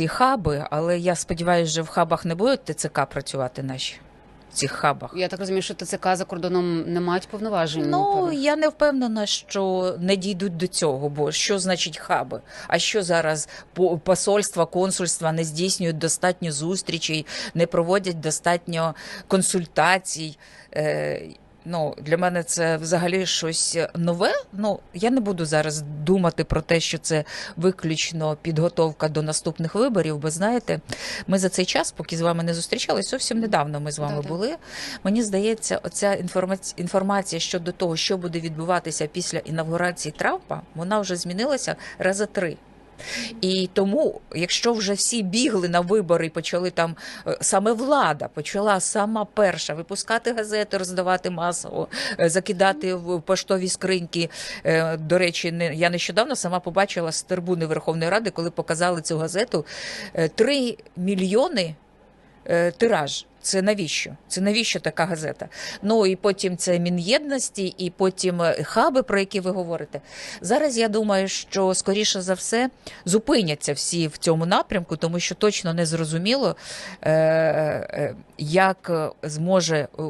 ці хаби, але я сподіваюся, що в хабах не будуть ТЦК працювати наші. В цих хабах. Я так розумію, що ТЦК за кордоном не мають повноважень. Ну певних. я не впевнена, що не дійдуть до цього, бо що значить хаби? А що зараз по- посольства, консульства не здійснюють достатньо зустрічей, не проводять достатньо консультацій? Ну, для мене це взагалі щось нове. Ну, я не буду зараз думати про те, що це виключно підготовка до наступних виборів. Бо знаєте, ми за цей час, поки з вами не зустрічались, зовсім недавно ми з вами Да-да. були. Мені здається, оця інформаці- інформація щодо того, що буде відбуватися після інавгурації Трампа, вона вже змінилася рази три. І тому, якщо вже всі бігли на вибори і почали там е, саме влада почала сама перша випускати газети, роздавати масово, е, закидати в поштові скриньки. Е, До речі, не я нещодавно сама побачила з трибуни Верховної Ради, коли показали цю газету. 3 мільйони тираж. Це навіщо? Це навіщо така газета? Ну і потім це Мін'єдності, і потім е, хаби, про які ви говорите. Зараз я думаю, що скоріше за все зупиняться всі в цьому напрямку, тому що точно не зрозуміло, е, е, як е, зможе е,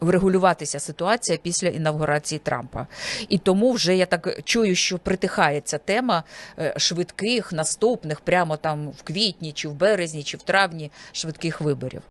врегулюватися ситуація після інавгурації Трампа. І тому вже я так чую, що притихається тема е, швидких наступних, прямо там в квітні, чи в березні, чи в травні швидких виборів.